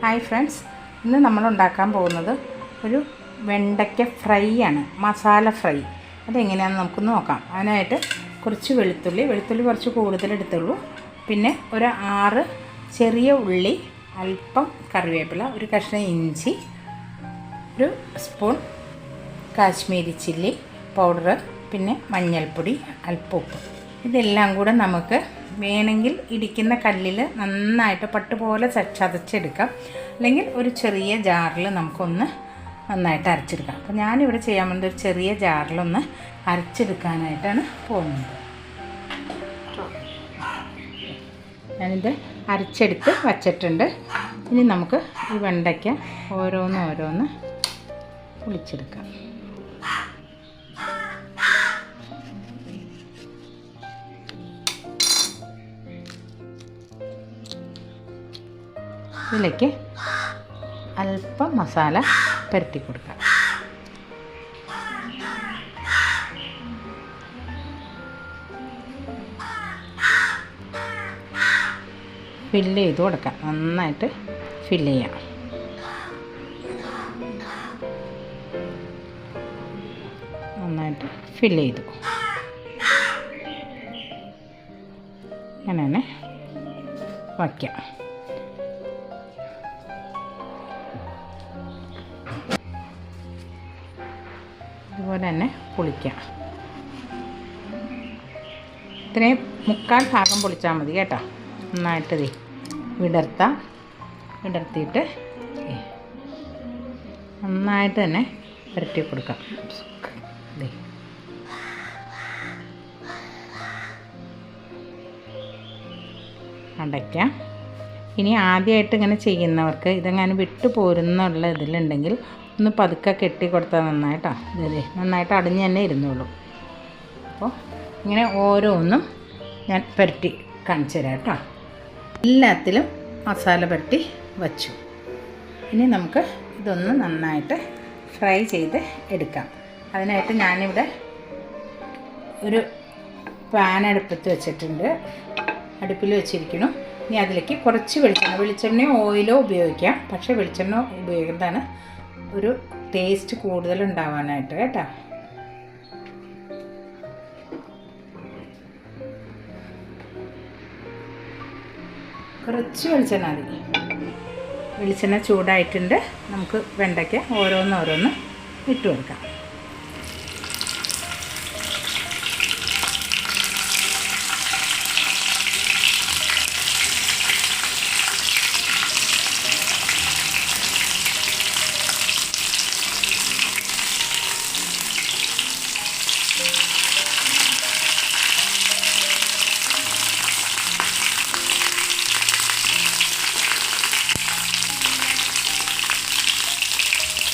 Hi friends ഇന്ന് നമ്മൾ ഉണ്ടാക്കാൻ പോകുന്നത് ഒരു വെണ്ടയ്ക്ക ഫ്രൈ ആണ് മസാല ഫ്രൈ അതെങ്ങനെയാണെന്ന് നമുക്ക് നോക്കാം. അതിനായിട്ട് കുറച്ച് വെളുത്തുള്ളി വെളുത്തുള്ളി കുറച്ച് കൂടുതൽ എടുത്തുള്ളൂ. പിന്നെ ഒരു ആറ് ചെറിയ ഉള്ളി അല്പം കറിവേപ്പില ഒരു കഷ്ണം ഇഞ്ചി ഒരു സ്പൂൺ കാശ്മീരി ചില്ലി പൗഡർ പിന്നെ മഞ്ഞൾപ്പൊടി അല്പം ഉപ്പ്. ഇതെല്ലാം കൂടെ നമുക്ക് വേണമെങ്കിൽ ഇടിക്കുന്ന കല്ലിൽ നന്നായിട്ട് പട്ടുപോലെ ചതച്ചെടുക്കാം. അല്ലെങ്കിൽ ഒരു ചെറിയ ജാറിൽ നമുക്കൊന്ന് നന്നായിട്ട് അരച്ചെടുക്കാം. അപ്പോൾ ഞാനിവിടെ ചെയ്യാൻ പോകുന്നത് ഒരു ചെറിയ ജാറിലൊന്ന് അരച്ചെടുക്കാനായിട്ടാണ് പോകുന്നത്. ഞാനിത് അരച്ചെടുത്ത് വച്ചിട്ടുണ്ട്. ഇനി നമുക്ക് ഈ വെണ്ടയ്ക്ക ഓരോന്ന് ഓരോന്ന് പൊളിച്ചെടുക്കാം. ഇതിലേക്ക് അല്പം മസാല പരത്തി കൊടുക്കാം. ഫില്ല് ചെയ്ത് കൊടുക്കാം. നന്നായിട്ട് ഫില്ല് ചെയ്യാം. നന്നായിട്ട് ഫില്ല് ചെയ്തു. അങ്ങനെ തന്നെ വയ്ക്കാം അതുപോലെ തന്നെ പൊളിക്കാം. ഇത്രയും മുക്കാൽ ഭാഗം പൊളിച്ചാൽ മതി കേട്ടോ. നന്നായിട്ട് ദേ വിടർത്താം. വിടർത്തിയിട്ട് നന്നായിട്ട് തന്നെ പുരട്ടി കൊടുക്കാം. അടയ്ക്കാം. ഇനി ആദ്യമായിട്ട് ഇങ്ങനെ ചെയ്യുന്നവർക്ക് ഇതെങ്ങനെ വിട്ടു പോരുന്നുള്ള ഇതിലുണ്ടെങ്കിൽ ഒന്ന് പതുക്കെ കെട്ടി കൊടുത്താൽ നന്നായിട്ടോ. ഇതേ നന്നായിട്ട് അടിഞ്ഞ് തന്നെ ഇരുന്നോളൂ. അപ്പോൾ ഇങ്ങനെ ഓരോന്നും ഞാൻ പുരട്ടി കാണിച്ചു തരാം കേട്ടോ. എല്ലാത്തിലും മസാല പുരട്ടി വച്ചു. ഇനി നമുക്ക് ഇതൊന്ന് നന്നായിട്ട് ഫ്രൈ ചെയ്ത് എടുക്കാം. അതിനായിട്ട് ഞാനിവിടെ ഒരു പാൻ അടുപ്പത്ത് വെച്ചിട്ടുണ്ട്. അടുപ്പിൽ വെച്ചിരിക്കുന്നു. ഇനി അതിലേക്ക് കുറച്ച് വെളിച്ചെണ്ണ വെളിച്ചെണ്ണയോ ഓയിലോ ഉപയോഗിക്കാം. പക്ഷേ വെളിച്ചെണ്ണ ഉപയോഗിക്കുന്നതാണ് ഒരു ടേസ്റ്റ് കൂടുതൽ ഉണ്ടാവാനായിട്ട് കേട്ടോ. കുറച്ച് വെളിച്ചെണ്ണ മതി. വെളിച്ചെണ്ണ ചൂടായിട്ടുണ്ട്. നമുക്ക് വെണ്ടയ്ക്ക ഓരോന്നോരോന്ന് ഇട്ട് കൊടുക്കാം.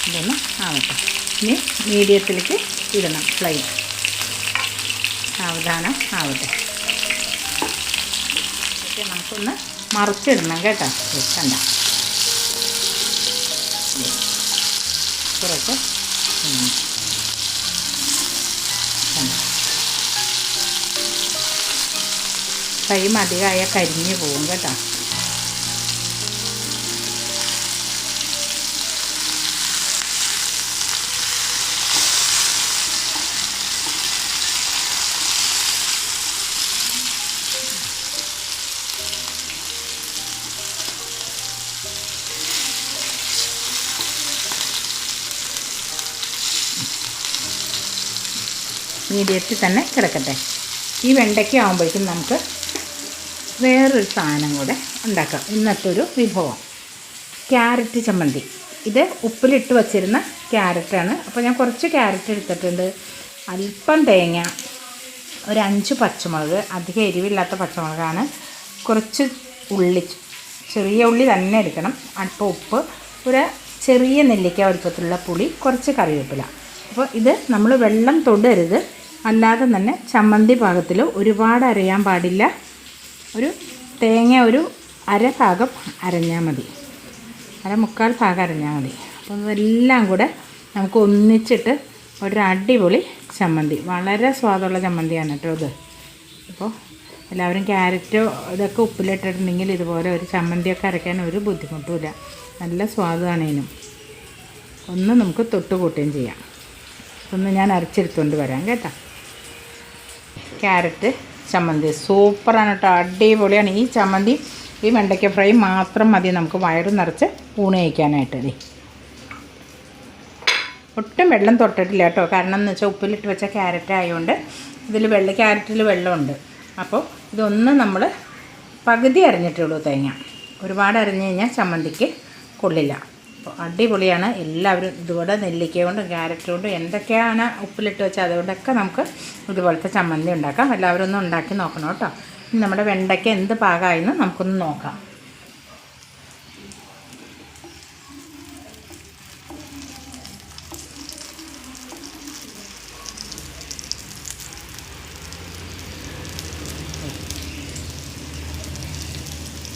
ഇതൊന്ന് ആവട്ടെ. ഇനി മീഡിയത്തിലേക്ക് ഇടണം ഫ്ലെയിം. സാവധാനം ആവട്ടെ. ഓക്കെ നമുക്കൊന്ന് മറിച്ചിടണം കേട്ടോ. കണ്ട? കുറച്ച് ഫ്ലെയിം അധികമായ കരിഞ്ഞു പോകും കേട്ടോ. മീഡിയത്തിൽ തന്നെ കിടക്കട്ടെ. ഈ വെണ്ടയ്ക്ക ആകുമ്പോഴേക്കും നമുക്ക് വേറൊരു സാധനം കൂടെ ഉണ്ടാക്കാം. ഇന്നത്തെ ഒരു വിഭവം. ക്യാരറ്റ് ചമ്മന്തി. ഇത് ഉപ്പിലിട്ട് വച്ചിരുന്ന ക്യാരറ്റാണ്. അപ്പോൾ ഞാൻ കുറച്ച് ക്യാരറ്റ് എടുത്തിട്ടുണ്ട്. അല്പം തേങ്ങ ഒരു അഞ്ച് പച്ചമുളക് അധികം എരിവില്ലാത്ത പച്ചമുളകാണ്. കുറച്ച് ഉള്ളി ചെറിയ ഉള്ളി തന്നെ എടുക്കണം. അല്പം ഉപ്പ് ഒരു ചെറിയ നെല്ലിക്ക വലുപ്പത്തിലുള്ള പുളി കുറച്ച് കറിവേപ്പില. അപ്പോൾ ഇത് നമ്മൾ വെള്ളം തൊടരുത്. അല്ലാതെ തന്നെ ചമ്മന്തി പാകത്തിൽ ഒരുപാട് അരയാൻ പാടില്ല. ഒരു തേങ്ങ ഒരു അര ഭാഗം അരഞ്ഞാൽ മതി. അര മുക്കാൽ ഭാഗം അരഞ്ഞാൽ മതി. അപ്പോൾ ഇതെല്ലാം കൂടെ നമുക്ക് ഒന്നിച്ചിട്ട് ഒരു അടിപൊളി ചമ്മന്തി. വളരെ സ്വാദുള്ള ചമ്മന്തിയാണ് കേട്ടോ ഇത്. അപ്പോൾ എല്ലാവരും ക്യാരറ്റോ ഇതൊക്കെ ഉപ്പിലിട്ടിട്ടുണ്ടെങ്കിൽ ഇതുപോലെ ഒരു ചമ്മന്തിയൊക്കെ അരയ്ക്കാൻ ഒരു ബുദ്ധിമുട്ടുമില്ല. നല്ല സ്വാദാണ് ഒന്ന് നമുക്ക് തൊട്ട് കൂട്ടുകയും ചെയ്യാം. ഒന്ന് ഞാൻ അരച്ചെടുത്തുകൊണ്ട് വരാം കേട്ടോ. ക്യാരറ്റ് ചമ്മന്തി. സൂപ്പറാണ് കേട്ടോ. അടിപൊളിയാണ്. ഈ ചമ്മന്തി ഈ വെണ്ടയ്ക്ക ഫ്രൈ മാത്രം മതി. നമുക്ക് വയറ് നിറച്ച് ഊണ് കഴിക്കാനായിട്ട്. അതെ ഒട്ടും വെള്ളം തൊട്ടിട്ടില്ല കേട്ടോ. കാരണം എന്ന് വെച്ചാൽ ഉപ്പിലിട്ട് വെച്ച ക്യാരറ്റ് ആയതുകൊണ്ട് ഇതിൽ വെള്ള ക്യാരറ്റിൽ വെള്ളമുണ്ട്. അപ്പോൾ ഇതൊന്ന് നമ്മൾ പകുതി അരിഞ്ഞിട്ടുള്ളൂ തേങ്ങ. ഒരുപാട് അരിഞ്ഞു കഴിഞ്ഞാൽ ചമ്മന്തിക്ക് കൊള്ളില്ല. അടിപൊളിയാണ്. എല്ലാവരും ഇതുപോലെ നെല്ലിക്ക കൊണ്ടും ക്യാരറ്റ് കൊണ്ടും എന്തൊക്കെയാണ് ഉപ്പിലിട്ട് വെച്ചാൽ അതുകൊണ്ടൊക്കെ നമുക്ക് ഇതുപോലത്തെ ചമ്മന്തി ഉണ്ടാക്കാം. എല്ലാവരും ഒന്ന് ഉണ്ടാക്കി നോക്കണം കേട്ടോ. നമ്മുടെ വെണ്ടയ്ക്ക എന്ത് പാകമായെന്ന് നമുക്കൊന്ന് നോക്കാം.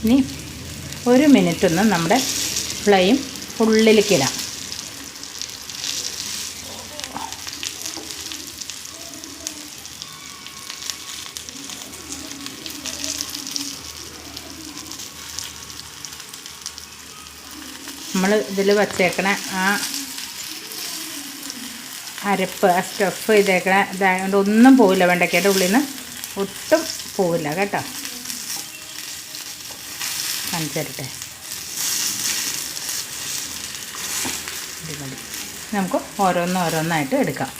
ഇനി ഒരു മിനിറ്റ് ഒന്ന് നമ്മുടെ ഫ്ലെയിം ഫുള്ളിലേക്ക് ഇടാം. നമ്മൾ ഇതിൽ വച്ചേക്കണ ആ അരപ്പ് ആ സ്റ്റഫ് ചെയ്തേക്കണ ഇതായതുകൊണ്ട് ഒന്നും പോവില്ല വെണ്ടയ്ക്കയുടെ ഉള്ളിൽ നിന്ന് ഒട്ടും പോവില്ല കേട്ടോ. കാണിച്ചരട്ടെ അടിപൊളി. നമുക്ക് ഓരോന്ന് ഓരോന്നായിട്ട് എടുക്കാം.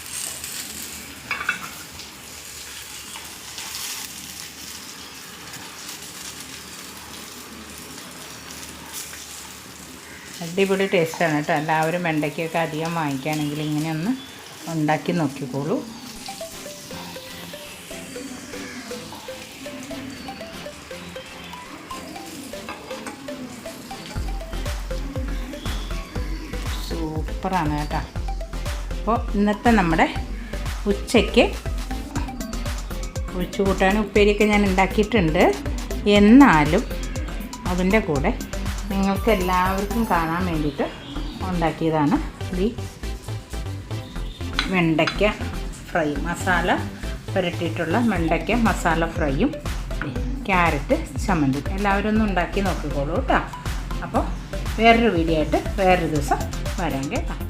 അടിപൊളി ടേസ്റ്റാണ് കേട്ടോ. എല്ലാവരും വെണ്ടയ്ക്കൊക്കെ അധികം വാങ്ങിക്കുകയാണെങ്കിൽ ഇങ്ങനെ ഒന്ന് ഉണ്ടാക്കി നോക്കിക്കോളൂ. സൂപ്പറാണ് കേട്ടോ. അപ്പോൾ ഇന്നത്തെ നമ്മുടെ ഉച്ചയ്ക്ക് ഒഴിച്ചു കൂട്ടാനും ഉപ്പേരിയൊക്കെ ഞാൻ ഉണ്ടാക്കിയിട്ടുണ്ട്. എന്നാലും അതിന്റെ കൂടെ നിങ്ങൾക്ക് എല്ലാവർക്കും കാണാൻ വേണ്ടിയിട്ട് ഉണ്ടാക്കിയതാണ് ഈ വെണ്ടയ്ക്ക ഫ്രൈ. മസാല പുരട്ടിയിട്ടുള്ള വെണ്ടയ്ക്ക മസാല ഫ്രൈയും ക്യാരറ്റ് ചമ്മന്തി. എല്ലാവരും ഒന്ന് ഉണ്ടാക്കി നോക്കിക്കോളൂ കേട്ടോ. അപ്പോൾ വേറൊരു വീഡിയോ ആയിട്ട് വേറൊരു ദിവസം വരാം